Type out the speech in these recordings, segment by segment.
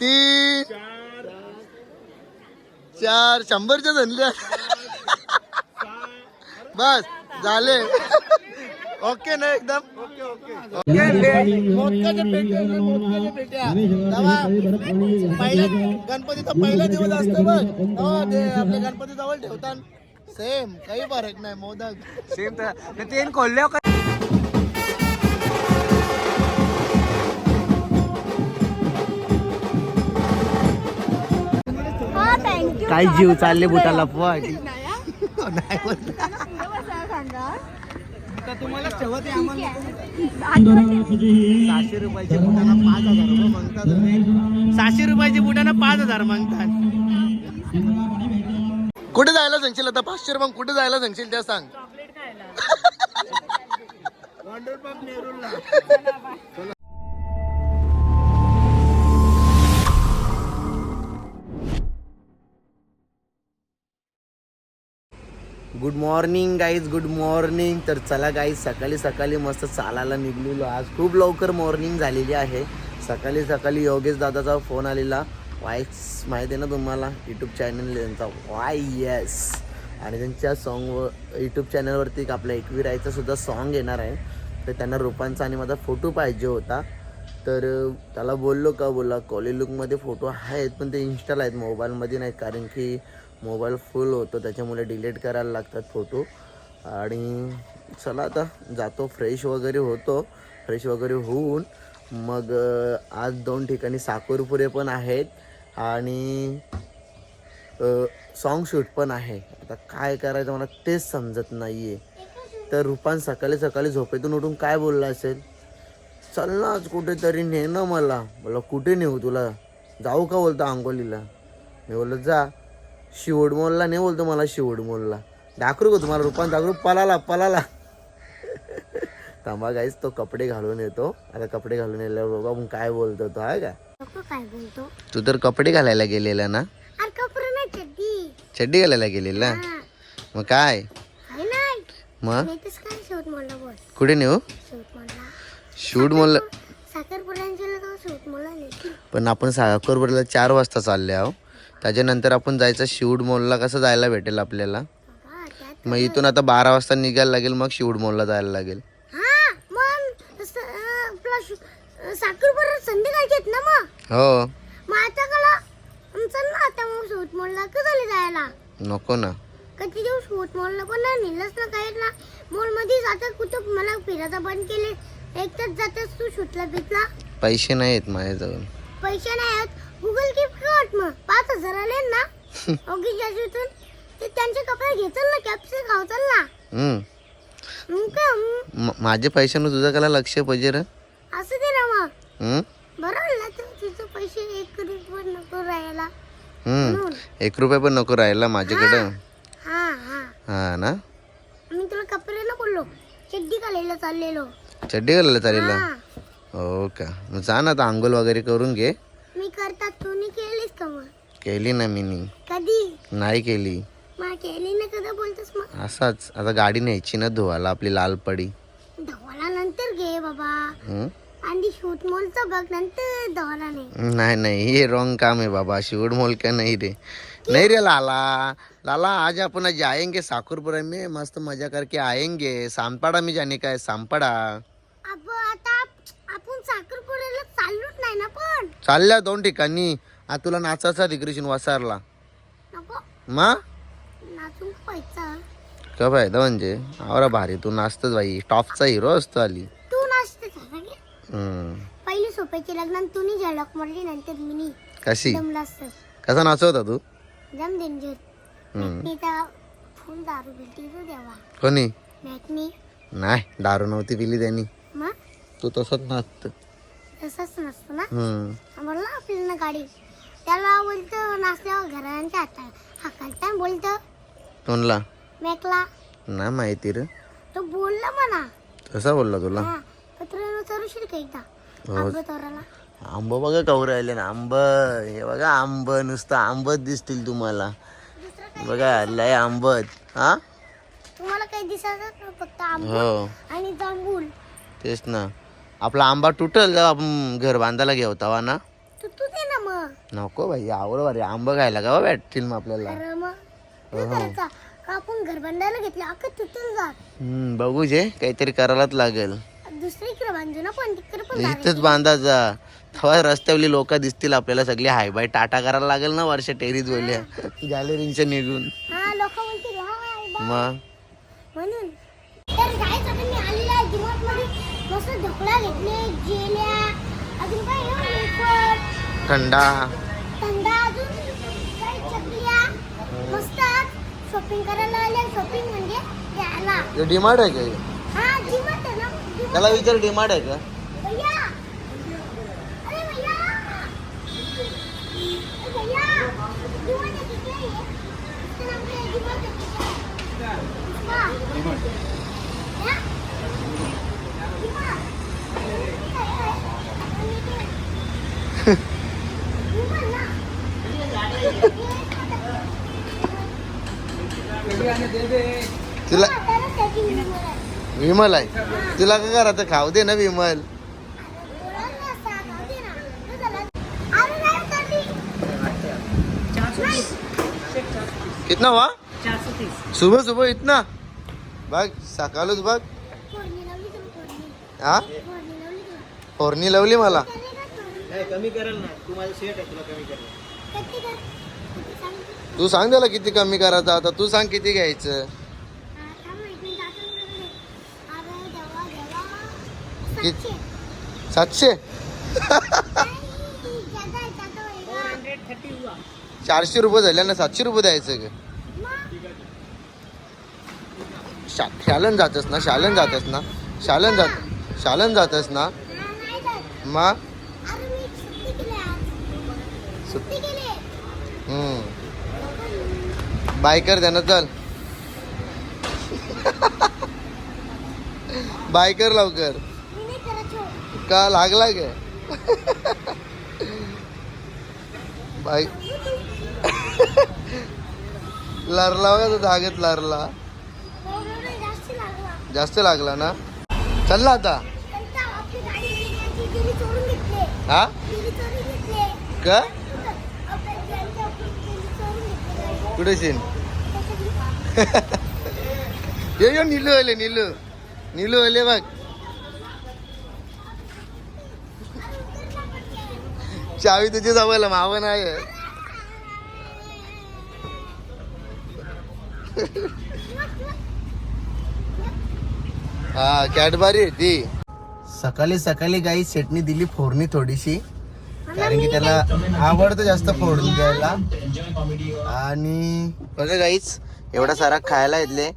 तीन. चार. शंभरच्या धनल्या. बस झाले. ओके ना एकदम? पहिला गणपतीचा पहिला दिवस असतो बघ आपल्या गणपती जवळ ठेवतात सेम काही फरक नाही मोदक. सेम तर. ते खोलले काय जीव चालले बुटाला पण नाही सांगा तुम्हाला ठेवत सहाशे रुपयाचे बुटाना पाच हजार रुपये मागतात सहाशे रुपयाचे बुटाना पाच हजार मागतात. कुठे जायला सांगशील आता? पाचशे रुपये कुठे जायला सांगशील त्या सांग. Good morning guys good morning तर चला गाईज सकाळी सकाळी मस्त चालायला निघलेलो. आज खूप लवकर मॉर्निंग झालेली आहे. सकाळी सकाळी योगेश दादाचा फोन आलेला. वाईस माहिती आहे ना तुम्हाला? यूट्यूब चॅनल त्यांचा वाय येस आणि त्यांच्या सॉन्गवर यूट्यूब चॅनलवरती एक आपल्या एकविरायचा सुद्धा सॉन्ग येणार आहे. तर त्यांना रूपांचा आणि माझा फोटो पाहिजे होता. तर त्याला बोललो का? बोला कॉलेज लुकमध्ये फोटो आहेत पण ते इन्स्टाला आहेत मोबाईलमध्ये नाहीत कारण की मोबाईल फुल होतो त्याच्यामुळे डिलीट करायला लागतात फोटो आणि चला आता जातो फ्रेश वगैरे होतो फ्रेश वगैरे होऊन मग आज दोन ठिकाणी साखरपुरे पण आहेत आणि सॉन्ग शूट पण आहे. आता काय करायचं मला तेच समजत नाही आहे तर रुपान सकाळी सकाळी झोपेतून उठून काय बोलला असेल? चल ना आज कुठेतरी ने ना मला. बोला कुठे नेऊ तुला? जाऊ का बोलतो आंगोलीला मी बोललो जा. शिवडमोलला नाही बोलतो मला शिवडमोलला दाखवू का तुम्हाला रुपान दाखवू. पलाला पलाला. थांबा गाईच तो कपडे घालून येतो. आता कपडे घालून येल्यावर बघा मग काय बोलतो तो आहे का? काय बोलतो? तू तर कपडे घालायला गेलेला ना? चड्डी. घालायला गेलेला मग काय? मग? कुठे नेऊ? शूट नाही पण आपण साखरपुऱ्याला चार वाजता चालले आहो. त्याच्यानंतर आपण जायचं शिवड मॉलला. कसं जायला भेटेल आपल्याला? मग इथून आता बारा वाजता निघायला लागेल मग शिवड मॉलला जायला लागेल. हा हो. नको ना. कधी दिवस शोध म्हणलं पण नाही नेलंच ना काय ना. मॉलमध्ये जातात कुठं? मला फिरायचं बंद केले एकटाच जातात तू शूटला बिटला? पैसे नाही आहेत माझ्याजवळ. पैसे नाही आहेत गुगल गिफ्ट काढ मग. पाच हजार आले ना. ओगी जाजूतून ते त्यांचे कपडे घेचल ना कॅप्से खावचल ना. हम्म. मग काय मग? म- माझे पैशानं तुझं कला लक्ष पाहिजे रे. असं दे ना मग. हम्म? बरोबर ना तू तुझं पैसे एक रुपये नको राहायला. हम्म. एक रुपया पण नको राहिला माझ्याकडं. हा हा हा. ना? मी तुला कपडे ना बोललो चड्डी घालायला चाललेलो. चड्डी घालायला चालेल हो का? मग जा ना आता आंघोळ वगैरे करून घे. मी करतात तू नी केलीस का मग? केली ना मी नी. कधी? नाही केली. मग केली ना कधी बोलतोस मग? असाच. आता गाडी न्यायची ना धुवायला आपली लाल पडी. धवाला नंतर घे बाबा? आणि शूट मॉलचं बघ नंतर धवाला नाही नाही नाही हे रॉन्ग काम है बाबा. शिवड मोल का नहीं रे? नहीं रे लाला. लाला आज अपन आज जाएंगे साकुरपुरा में मस्त मजा करके आएंगे सामपाड़ा में जाने का है सामपाड़ा अब आता आपण साखरपुड्याला चाललोच नाही ना पण. चालल्या दोन ठिकाणी. आ तुला नाचायचा तिकडे वासारला. नको. मा? नाचून पैसा का फायदा म्हणजे? आवरा भारी तू नाचतच बाई. टॉपचा हिरो असतो आली. तू नाचते का रे? हम्म. पहिली सोप्याची लग्न तू नी झळक मारली नंतर मी कशी? जमला असत कसा नाचवता तू? जम डेंजर हम्म. फुल दारू भेटली तू देवा. कोणी? नाही दारू नव्हती पिली त्यांनी. मग तू तसंच नाचत. तसंच नसतो ना? म्हणलं आपल्याला गाडी. त्याला बोलतं नाचल्यावर घरांच्या हातात हाकालता बोलतं. कोणला मॅकला. नाही माहिती रे. तो बोलला म्हणा. कसा बोलला तुला? हा पत्र चरुशील का एकदा? हो. आंबा तोराला. आंब बघा कवर राहिले ना आंब. हे बघा आंब नुसतं आंबत दिसतील तुम्हाला. बघा लय आंबत हा? तुम्हाला काही दिसत ना फक्त आंबा हो. आणि जांभूल तेच ना. आपला आंबा तुटल आपण घर बांधायला घेऊ तेव्हा ना. दे मग. नको भाई आवड भारी आंब खायला का भेटतील मग आपल्याला? अरे मग काय करायचं? का आपण घर बांधायला घेतले? अख्खं तुटून जा हम्म, बघू जे काहीतरी करायलाच लागेल. दुसरीकडे बांधू ना पण तिकडे पण इथंच बांधायचा तेव्हा रस्त्यावरली लोक दिसतील आपल्याला सगळी. हाय बाय टाटा करायला लागेल ना वर्ष टेरीज बोलल्या गॅलरीच्या निघून. हा लोक म्हणतील मग? म्हणून. तर जायचं आता मी आलेला आहे डिमार्टमध्ये मस्त ढोकळा घेतले जेल्या अजून काय आहे? वेफर, थंडा. थंडा अजून. काही चकल्या. मस्त शॉपिंग करायला आले. शॉपिंग म्हणजे द्यायला डिमांड आहे का हे? डिमार्ट आहे ना. DMart. त्याला विचार डिमांड आहे का? भैया अरे भैया अरे भैया डिमार्ट आहे किती आहे इसका नाम क्या है डिमार्ट है क्या इसका डिमार्ट क्या तुला विमल आहे. तुला काय करा खाऊ दे ना विमल. कितना हुआ सुबह सुबह इतना? बघ सकाळच बघ. हा? फोरणी लावली मला. कमी करेल ना तू माझं सेट आहे तुला कमी करेल तू सांग त्याला किती कमी करायचं आता तू सांग किती घ्यायचं? कित- सातशे? चारशे रुपये झाले ना सातशे रुपये द्यायचं का शा शालन जातस ना शालन जातस ना शालन जात शालन जातस ना. मग हम्म. बायकर द्या ना चल. बायकर लवकर. का लागला गे बाय. लरला का तो धागेत लरला. जास्त लागला ना? चल आता. हा? का? कुठे शिन ये यो नीलू आले नीलू नीलू आले बघ चावी तुझी जवळ माव नाही आहे. हा कॅडबरी ती. सकाळी सकाळी गाई सेटनी दिली फोडणी थोडीशी. कारण की त्याला आवडतं जास्त फोडून द्यायला. आणि बघा गाईच एवढा सारा खायला येतले.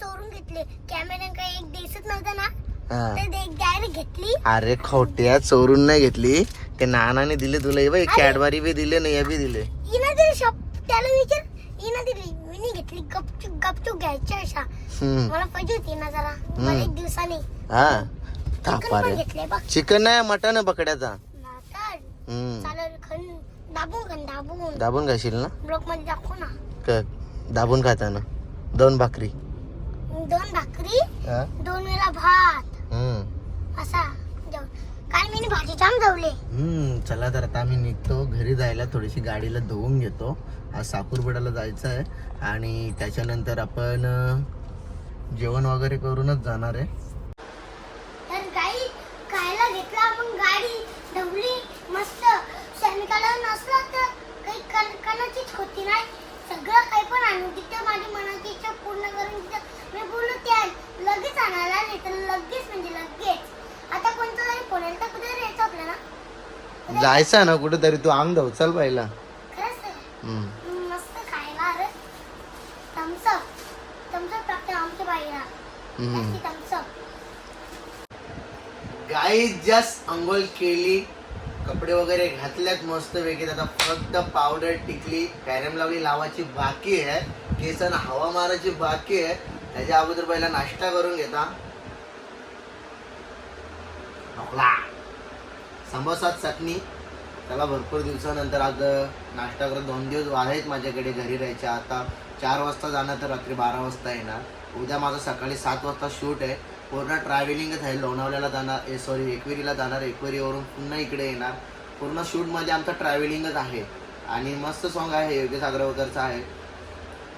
चोरून घेतले. कॅमेरा एक दिसत नव्हता ना. अरे खोट्या चोरून नाही घेतली. ते नानाने दिले तुला. हे बाई कॅडबरी बी दिले नाही हे बी दिले. इना दिली शॉप त्याला विचार. इना दिली. मी नाही घेतली. गपचूप गपचूप घ्यायच्या अशा. हम्म. मला पाहिजे होती ना जरा. मला एक दिवसाने. हा. चिकन थापा नाही मटन खन दाबून दाबून. दाबून खाशील ना? ब्लॉकमध्ये दाखव ना. दाबून खाताना. दोन भाकरी. दोन भाकरी हा? दोन वेळा भात. हम्म. असा जेवण. काय मी भाजी जाम जेवले हम्म चला तर आता आम्ही निघतो. घरी जायला थोडीशी गाडीला धुवून घेतो. आज सापूरबडाला जायचं आहे आणि त्याच्यानंतर आपण अं, जेवण वगैरे करूनच जाणार आहे. तर गाई खायला घेतला आपण गाडी ढवली मस्त सैनिकाला नसला तर काही कण- कणाचीच होती नाही सगळं काही पण आणून तिथं माझी मनाची इच्छा पूर्ण करून तिथं मी बोललो त्या लगेच आणायला नाही तर लगेच म्हणजे लगेच आता कोणतं तरी फोन तर कुठे यायचं आपल्याला जायचं ना कुठेतरी तू अंग धाव चल पाहिला. हम्म. हम्म, गाई जस्ट अंघोळ केली. कपडे वगैरे घातल्यात मस्त वेगळी आता फक्त पावडर टिकली. कॅरम लावली लावायची बाकी आहे. केसन हवा मारायची बाकी आहे. त्याच्या अगोदर पहिला नाश्ता करून घेता. ढोकळा समोसाच चटणी. त्याला भरपूर दिवसानंतर आज नाश्ता करत दोन दिवस आहेत माझ्याकडे घरी राहायचे. आता चार वाजता जाणार तर रात्री बारा वाजता येणार. उद्या माझं सकाळी सात वाजता शूट आहे. पूर्ण ट्रॅव्हलिंगच आहे. लोणावळ्याला जाणार ए सॉरी एकविरीला जाणार. एकविरीवरून पुन्हा इकडे येणार. पूर्ण शूटमध्ये आमचं ट्रॅव्हलिंगच आहे. आणि मस्त सॉन्ग आहे. योगेश अग्रवकरचा आहे.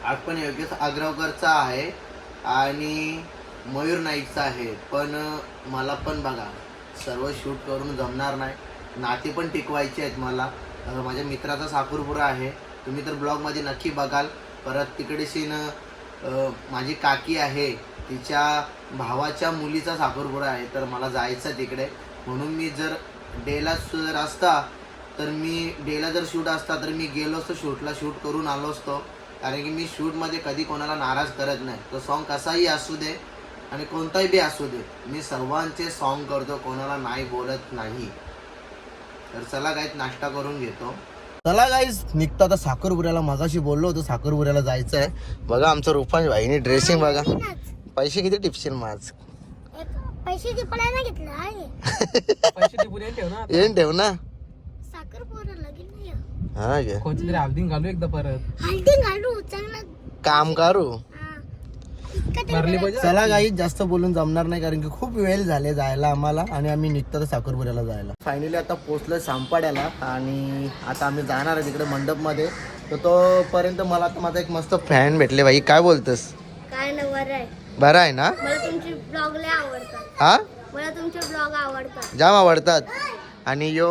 आज पण योगेश अग्रवकरचा आहे. आणि मयूर नाईकचा आहे. पण मला पण बघा. सर्व शूट करून जमणार नाही. नाते पण टिकवायचे आहेत मला. माझ्या मित्राचा साखरपुरा आहे. तुम्ही तर ब्लॉगमध्ये नक्की बघाल. परत तिकडे सीन माझी काकी आहे. तिच्या भावाच्या मुलीचा साखरपुडा आहे. तर मला जायचं तिकडे. म्हणून मी जर डेला जर असता तर मी डेला जर शूट असता तर मी गेलो असतो शूटला. शूट करून आलो असतो. कारण की मी शूटमध्ये कधी कोणाला नाराज करत नाही. तो सॉन्ग कसाही असू दे आणि कोणताही बी असू दे मी सर्वांचे सॉन्ग करतो कोणाला नाही बोलत नाही. तर चला गाईत नाश्ता करून घेतो. चला गाईज निघतो आता साखरपुऱ्याला. मगाशी बोललो होतो साखरपुऱ्याला जायचं आहे बघा आमचं रुपांश भाईने ड्रेसिंग बघा. पैसे किती टिपशील माझ पैसे टिपून ठेव ना हा घालू एकदा परत. हल्दी घालू चांगला. काम करू. भरली बरं. पाहिजे. चला काही जास्त बोलून जमणार नाही कारण की खूप वेळ झाले जायला आम्हाला आणि आम्ही निघतो तर साखरपुऱ्याला जायला. फायनली आता पोचलोय सांपाड्याला आणि आता आम्ही जाणार आहे तिकडे मंडपमध्ये. तर तोपर्यंत मला आता माझा एक मस्त फॅन भेटले भाई काय बोलतस? काय ना बरं आहे. बरं आहे ना? मला तुमचे ब्लॉग लय आवडतात. हा? मला तुमचे ब्लॉग आवडतात. जाम आवडतात. आणि यो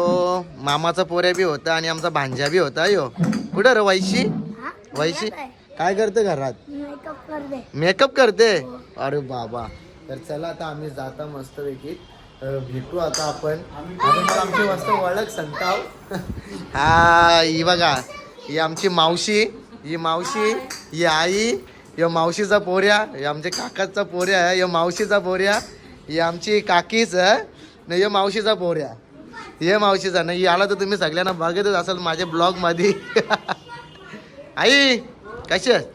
मामाचा पोऱ्या बी होता आणि आमचा भांजा बी होता यो. कुठं रे वैशी? हा? वैशी? काय करते घरात? मेकअप कर दे मेकअप करते? अरे बाबा. तर चला आता आम्ही जाता मस्तपैकी. अं, भेटू आता आपण. आपण पण आमची मस्त ओळख संताव. हा ही बघा. ही आमची मावशी. ही मावशी ही आई. या मावशीचा पोऱ्या. हे आमच्या काकाचा पोऱ्या. आहे या मावशीचा पोऱ्या. ही आमची काकीच आहे न या मावशीचा पोऱ्या. हे मावशीचा. नाही याला तर तुम्ही सगळ्यांना बघतच असाल माझ्या ब्लॉगमध्ये आई! कशी आहेस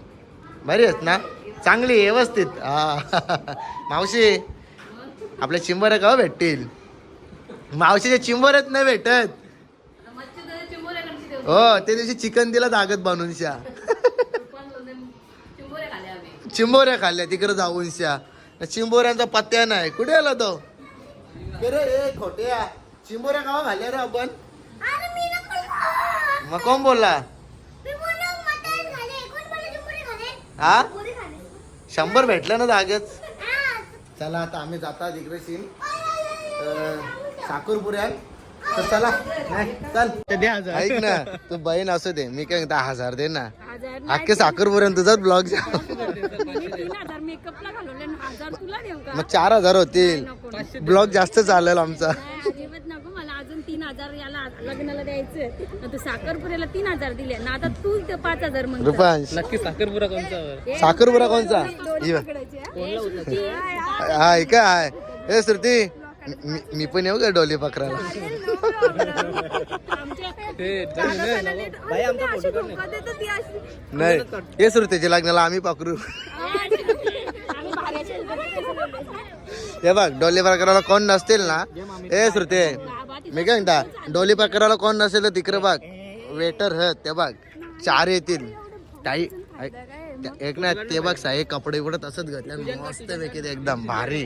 बरी आहेस ना? चांगली व्यवस्थित. हा. मावशी आपल्या चिंबऱ्या का भेटतील? मावशीच्या चिंबऱ्यात नाही भेटत? हो ते दिवशी चिकन दिला दागत बनवून शा चिंबोऱ्या खाल्ल्या तिकडे जाऊन शा चिंबोऱ्यांचा पत्त्या नाही. कुठे आला तो? रे खोट्या. चिंबोऱ्या का खाल्ल्या रे आपण. मग कोण बोलला हा? शंभर भेटलं ना दागच? हा. चला आता आम्ही जाता तिकडे सीन. साखरपुऱ्यात. तर चला नाही, चल. ऐक ना तू बहीण असू दे मी काय दहा हजार दे ना. अख्खे साखरपुऱ्यात तुझाच ब्लॉग तीन हजार मेकअपला घालवले आणि हजार तुला देऊ का? मग चार हजार होतील. ब्लॉग जास्त चालेल आमचा. हजार याला लग्नाला द्यायचं. आता साखरपुऱ्याला तीन हजार दिले. ना आता तू इथं पाच हजार म्हणतो रुपांश. नक्की साखरपुरा कोणचा साखरपुरा कोणचा? ही? हा? श्रुती, हाय, काय ए श्रुती मी- मी पण येऊ का डोली ते अशी. नाही. ये श्रुतीच्या लग्नाला आम्ही भाड्याचे हे बघ डोली प्रकाराला कोण नसतील ना? ए श्रुते मी काय म्हणता डोली प्रकाराला कोण नसेल तर तिकडे बघ वेटर ह ते बघ चार येतील. टाई एक ना ते बघ साई कपडे बिपडे तसंच घातले मस्त पैकी ते एकदम भारी.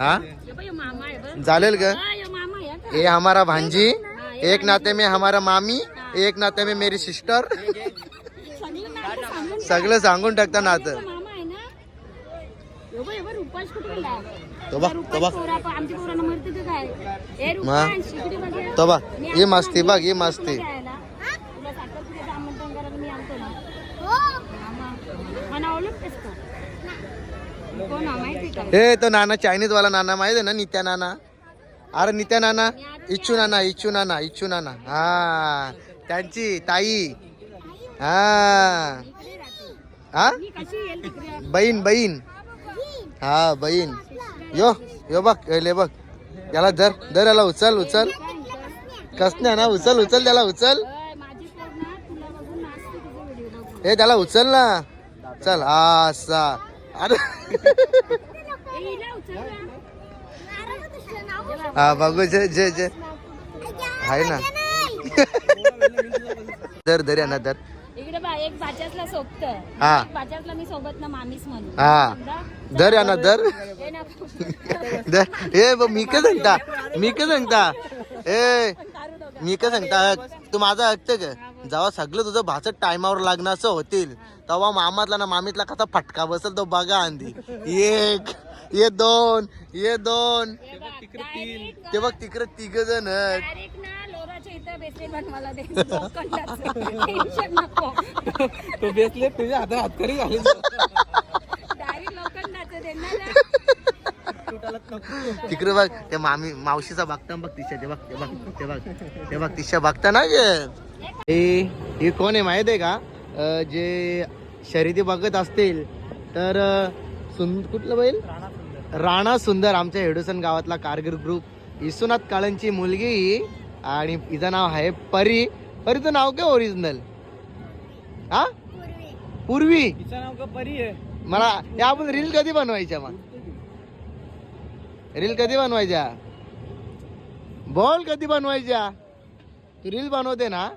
हा? चालेल ग ए हे हमारा भांजी एक नाते में हमारा मामी एक नाते में मेरी सिस्टर सगळं सांगून सगळं सांगून टाकता नातं रुपाश कुठे गेला? तो बघ तो बघ. पोरा प- आमच्या पोरांना मरते ते काय? ए मा. रुपांश इकडे बघ हे. तो बघ ही मस्ती बघ ही मस्ती. हो तो. नाना चायनीज वाला नाना माहीत आहे ना नित्या नाना? अरे नित्या नाना इच्छू नाना इच्छू नाना इच्छू नाना. हा त्यांची ताई. हा. हा? बहीण बहीण. हा बहीण. यो यो बघ ले बघ. याला धर धर याला उचल उचल. कसन्या ना उचल उचल त्याला उचल. ना हे त्याला उचल ना. चल असा. अरे. ना. हा बघू जे जे जे. आहे ना. धर धर यांना धर. इकडे बा एक सोबत हा. मी सोबत ना मामीच म्हणून. हा? धर या धर धर ए मी काय सांगता. मी काय सांगता. ए मी काय सांगता. तू माझं ऐकतं का? जेव्हा सगळं तुझं भाषण टायमावर लागणं असं होतील तेव्हा मामातला ना मामीतला कसा फटका बसेल तो बघा आंधी. एक ये दोन ये दोन. ते बघ तिकडे तिघ जण तो बेसले तुझ्या हातात हातकरी घाली डायरेक्ट लोखंडाचं दे ना तिकडे बघ ते मामी मावशीचा बघता बघ तिच्या ते बघ ते बघ ते बघ ते बघ तिच्या बघता ना गे हे हे कोण आहे माहीत आहे का? जे शर्यती बघत असतील तर सुन कुठलं बैल? राणा सुंदर आमच्या हेडुसन गावातला कारगिर ग्रुप विश्वनाथ काळंची मुलगी आणि हिचं नाव आहे परी. परीचं नाव काय ओरिजिनल हा? पूर्वी. तिचं नाव का परी आहे? मला या आपण रील कधी बनवायच्या मग? रील कधी बनवायच्या? बोल कधी बनवायच्या? तू रील बनवते ना?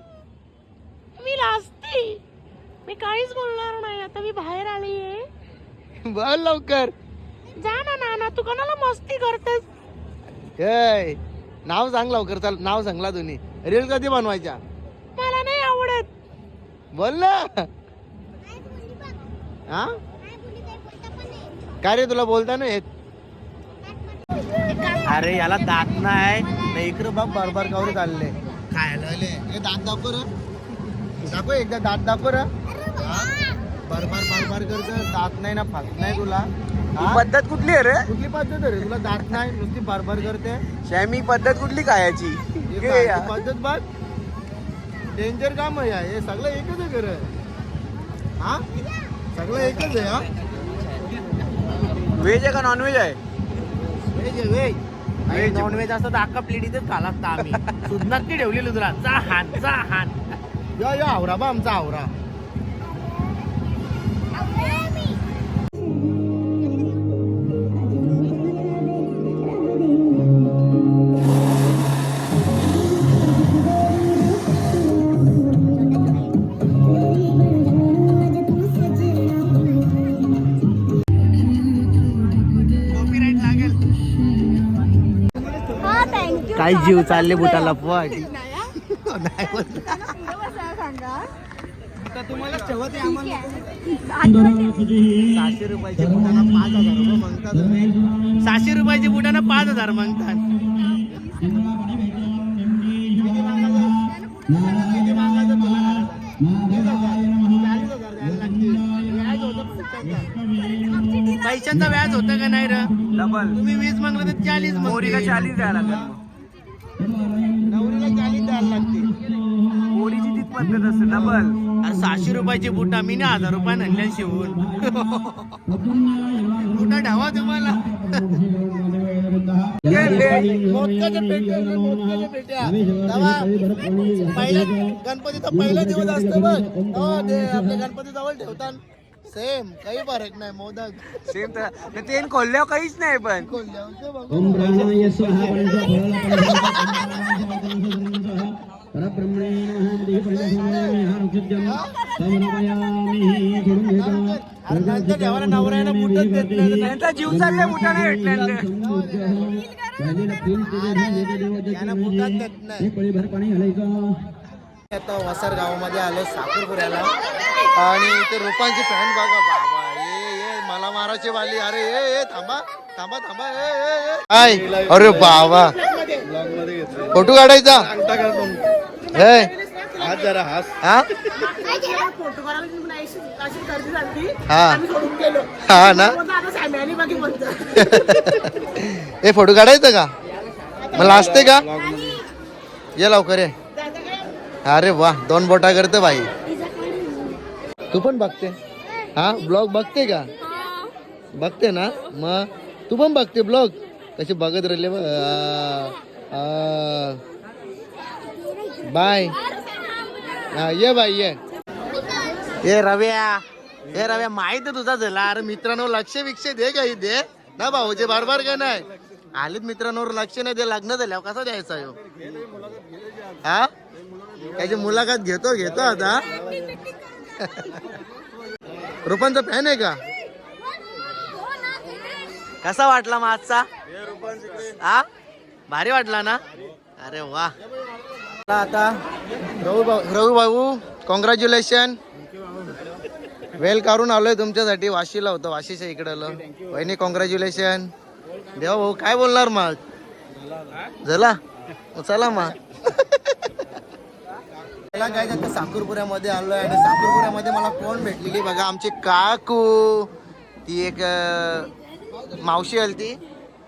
मी लाजते. मी काहीच बोलणार नाही. आता मी बाहेर आली आहे बोल लवकर. जा ना नाना. तू कोणाला मस्ती करतेस? ए नाव सांग लवकर. चल नाव सांगला तुम्ही रील कधी बनवायच्या? मला नाही आवडत. बोल ना. हा काय रे तुला बोलता ना येत? अरे याला दात नाही. नाही इकडं बघ बरोबर कावरे चालले? खायला हे दात दाखव रे. दाखव एकदा दात दाखव रे. बरबार बरबार करत दात नाही ना फात नाही तुला. हा? पद्धत कुठली आहे रे? कुठली पद्धत आहे रे? तुला दात नाही नुसती बरबार करते. शॅमी पद्धत कुठली खायची? हे. पद्धत बघ. डेंजर काम आहे. हे सगळं एकच आहे खरं. हा? सगळं एकच आहे हा? व्हेज आहे का नॉनव्हेज आहे? व्हेज नॉनव्हेज असतं तर अख्खा प्लेट इथेच खाला असता आम्ही. सुधनात ती ठेवलेली तुला जा हात जा हात या या आवरा बा आमचा आवरा. काय जीव चालले बुटाला पण सहाशे रुपयाचे बुटाना पाच हजार रुपये मागतात. तुम्ही सहाशे रुपयाचे बुटाना पाच हजार मागतात. पैशांचं. व्याज होतं का नाही र? डबल तुम्ही वीस मागलं तर चाळीस मोरीला चाळीस द्यायला लागेल नवरीला चाळीस द्यायला लागतील पद्धत असते डबल अरे सहाशे रुपयाची बुटा मी ना हजार रुपये आणल्या शिवून बुटा ढावा तुम्हाला गणपतीचा पहिला दिवस असतो बघ ते आपल्या गणपती जवळ ठेवतात सेम काही फरक नाही मोदक सेम तर ते खोलल्यावर काहीच नाही पण कोल्ह्यावर ते परब्रह्मणे नमः समर्पयामि घेतो देवाला देत नाही त्यांचा जीव भेटल्यानंतर वसार गावामध्ये आलो साखरपुऱ्याला आणि इथे रोपांची फॅन बघा बाबा ये मला मारायची वाली अरे ये ये थांबा थांबा थांबा ए ए ए आय अरे बाबा फोटो काढायचा हे हात जरा हास. हा? हा. हा ना? हे फोटो काढायचं का? मला असते का? ये लवकर ये. अरे वा दोन बोटा करते बाई. तू पण बघते. हा ब्लॉग बघते का? बघते ना? मग तू पण बघते ब्लॉग? कशी बघत राहिले बघ. आ, आ. बाय. हा ये बाई ये. ये रव्या. हे रव्या माहीत आहे तुझा झाला अरे मित्रांनो लक्ष विक्ष दे काही दे ना भाऊचे बारबार का नाही? आलीत मित्रांवर लक्ष नाही दे लग्न झाल्यावर कसा द्यायचा ह्यो? हा? त्याची मुलाखत घेतो घेतो आता. रुपांचा फॅन आहे का? कसा वाटला मग आजचा हा? भारी वाटला ना? अरे वा. आता रघु भाऊ रघु भाऊ कॉंग्रॅच्युलेशन वेल काढून आलोय तुमच्यासाठी वाशीला होतं वाशीच्या इकडं वहिनी कॉंग्रॅच्युलेशन देवा भाऊ काय बोलणार मग? झाला? चला मग. मला काय आता आलो आलोय. आणि साखरपुऱ्यामध्ये मला कोण भेटलेली बघा आमची काकू. ती एक मावशी आली ती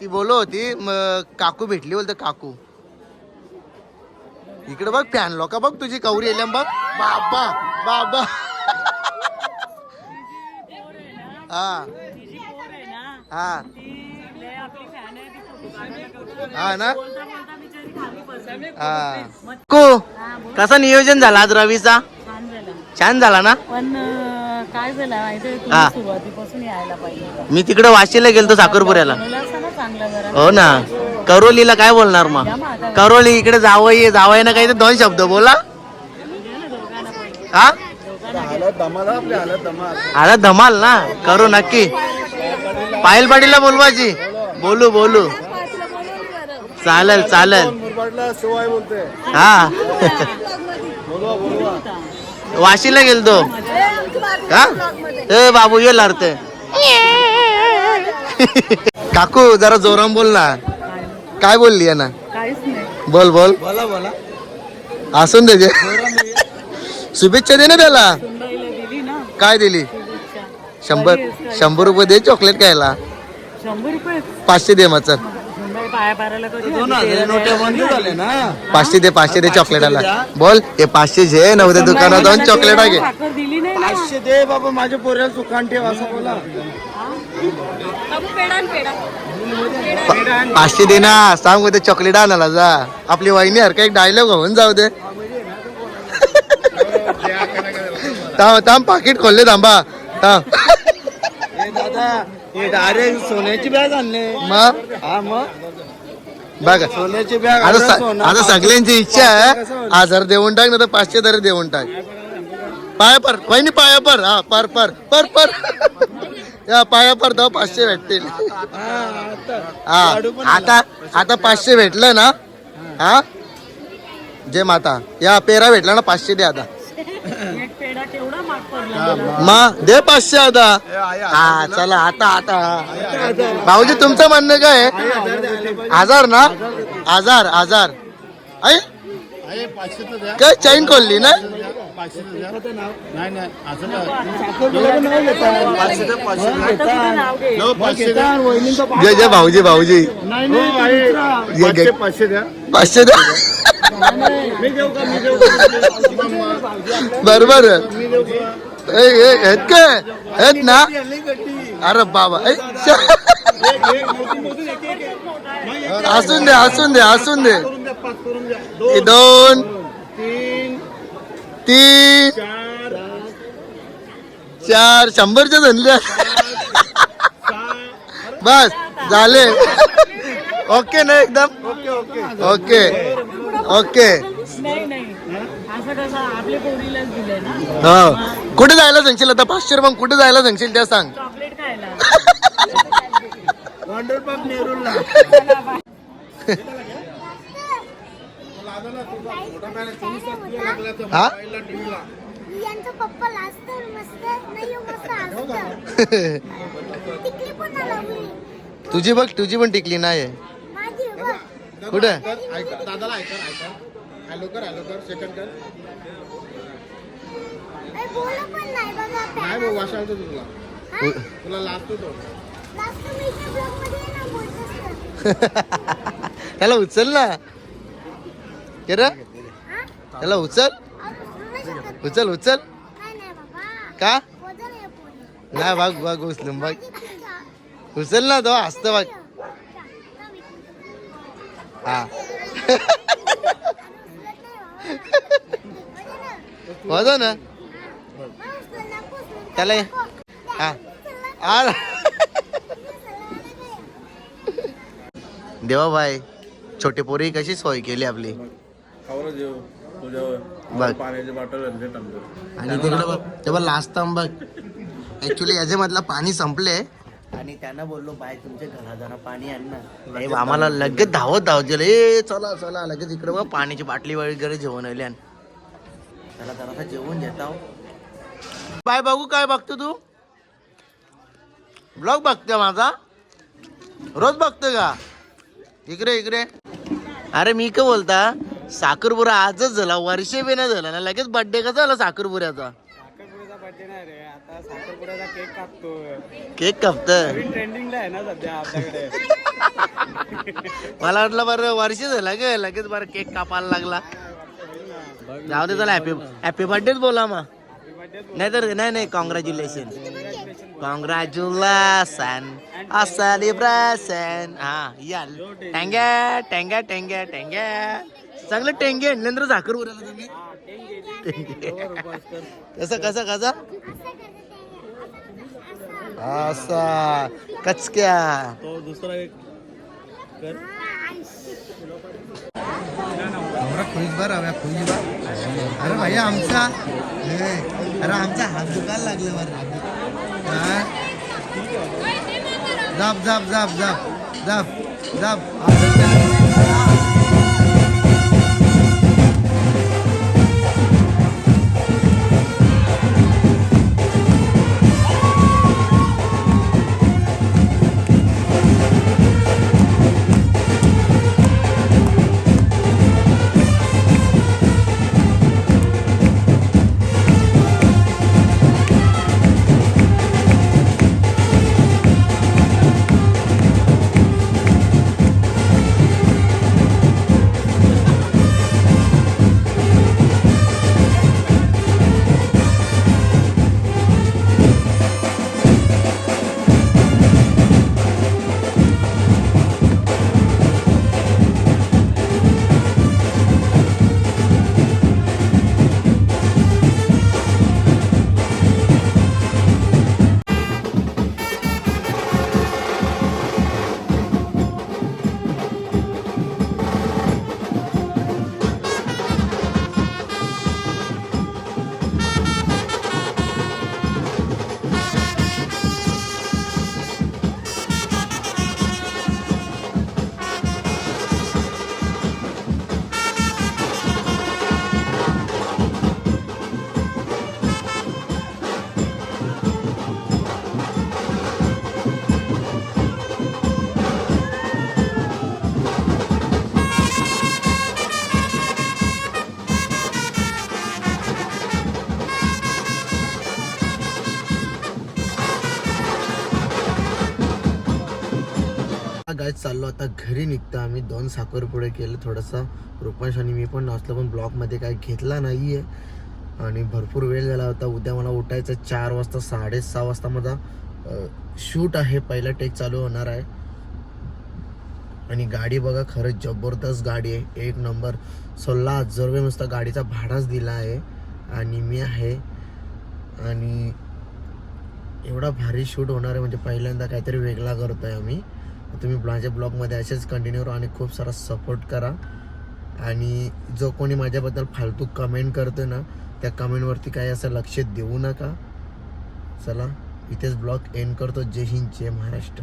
ती बोलो होती मग काकू भेटली बोलते काकू. इकडे बघ फॅन लोक बघ तुझी कवरी येल्या बघ. बाबा बाबा. हा. हा. हा ना? हा. को कसा नियोजन झाला आज रवीचा? छान झालं. ना? पण काय झालं सुरुवातीपासून यायला पाहिजे. मी तिकडे वाशीला गेलतो साखरपुऱ्याला. हो ना. करोलीला काय बोलणार मग? करोली इकडे जावई जावई ना काही तर दोन शब्द बोला. हा? आला धमाल ना? करू नक्की. पायल पाटीलला बोलवायची बोलू बोलू. चालेल चालेल. हा. वाशीला गेलतो. हा? ए बाबू ये लारते काकू जरा जोराम बोल ना. काय बोलली आहे ना काहीच नाही. बोल बोल. बोला बोला. असून दे जे. शुभेच्छा दे ना त्याला. सुंदरीला दिली ना. काय दिली? शुभेच्छा. शंभर शंभर रुपये दे चॉकलेट खायला शंभर रुपये? पाचशे दे मग चल. सुंदर पाया पारायला कधी दोन आली? हजार नोट्या बंद झाले ना. पाचशे दे पाचशे दे चॉकलेटाला. बोल हे पाचशे घे नव्हते दुकानात जाऊन चॉकलेट घे साखर दिली नाही ना. पाचशे दे बाबा माझ्या पोऱ्याला सुखान ठेव असं बोला. पाचशे दे ना सांग ते चॉकलेट आणायला जा. आपली वहिनी हरका एक डायलॉग होऊन जाऊ दे. थांब थांब पाकिट खोलले थांबा. थांब. डायरेक्ट सोन्याची बॅग आणले. मग? हा मग? बघा. सोन्याची बॅग आता स- आता सगळ्यांची इच्छा आहे हजार देऊन टाक ना तर पाचशे तरी देऊन टाक. पाया पर वहिनी पाया पर हा पर पर पर पर या पाया पर तो पाचशे भेटतील. हा आता आता पाचशे भेटलं ना हा? जय माता या पेरा भेटला ना पाचशे दे आता. माग मग दे पाचशे आता. हा चला आता आता. भाऊजी तुमचं म्हणणं काय आहे? हजार ना? हजार हजार आई? काय चैन खोलली ना? जय जय भाऊजी भाऊजी ये घे. पाचशे द्या बरोबर आहेत ना अरे बाबा असून दे असून दे असून दे हे दोन तीन चार शंभरच्या धनले बस झाले. ओके ना एकदम? Okay okay. हो. कुठे जायला सांगशील आता? पाचशे रुपये कुठे जायला सांगशील त्या सांग. नेहरूला हा यांचा पप्पा लाजतो मस्त नाही हो, मस्त हसतं. टिकली पण ना लावली तुझी बघ तुझी पण टिकली नाही. कुठे. हा? ना, बोलतोच तर. त्याला उचल ना. के रे? त्याला उचल. उचल उचल. का? नाही बघ बघ उचलून बघ. उचल ना तो हसत बघ. हा. वाजव ना. त्याला हा. आ देवा भाई छोटे पोरी कशी सोय केली आपली? बघ. आणि तिकडे बघ तेव्हा लास्ट टाइम बघ ऍक्च्युली याच्यामधलं पाणी संपले आणि त्यांना बोललो बाय तुमच्या घरा जाणं पाणी आण ना. आम्हाला लगेच धावत धावत गेलं ए चला चला लगेच इकडे बघ पाण्याची बाटली वगैरे जेवण आली आणि. त्याला जरा जेवण घेता बाय बघू काय बघतो तू. ब्लॉग बघते माझा? रोज बघतो का? इकडे इकडे. अरे मी काय बोलता? साखरपुरा आजच झाला. वर्ष बी नाही झाला ना. लगेच बर्थडे कसा झाला साखरपुऱ्याचा? साखरपुड्याचा बर्थडे नाही रे. आता साखरपुड्याचा केक कापतो केक कापत ट्रेंडिंगला आहे ना सध्या आपल्याकडे. मला वाटलं बरं वर्ष झालं ग. लगेच बरं केक कापायला लागला. जाऊ दे चला हॅपी हॅपी बर्थडेच बोला मग. नाही तर नाही नाही कॉंग्रॅच्युलेशन कॉंग्रॅच्युलेशन सेलिब्रेशन हा या टेंग्या टेंग्या टेंग्या टेंग्या चांगलं टेंगे आणलं साखर उरायला तुम्ही टेंगे. कसं कसं कसं? असा. कचक्या. तो दुसरा एक कर. खुश बर हव्या खुश बर अरे भैया आमचा अरे आमचा हात दुखायला लागले बरं? जाप जाप जाप जाप. जाप जाप. काय चाललो आता घरी निघतो आम्ही. दोन साखर पुढे केलं थोडंसं रुपांश आणि मी पण नाचलो पण ब्लॉकमध्ये काय घेतला नाही आहे आणि भरपूर वेळ झाला होता. उद्या मला उठायचं चार वाजता साडेसहा वाजता माझा शूट आहे. पहिला टेक चालू होणार आहे. आणि गाडी बघा खरंच जबरदस्त गाडी आहे. एक नंबर. सोळा हजार रुपये नुसता गाडीचा भाडाच दिला आहे आणि मी आहे आणि एवढा भारी शूट होणार आहे. म्हणजे पहिल्यांदा काहीतरी वेगळा करतो आहे आम्ही. तुम्ही माझ्या ब्लॉगमध्ये असेच कंटिन्यू राहा आणि खूप सारा सपोर्ट करा. आणि जो कोणी माझ्याबद्दल फालतू कमेंट करतो ना त्या कमेंटवरती काही असं लक्ष देऊ नका. चला इथेच ब्लॉग एंड करतो. जय हिंद जय महाराष्ट्र.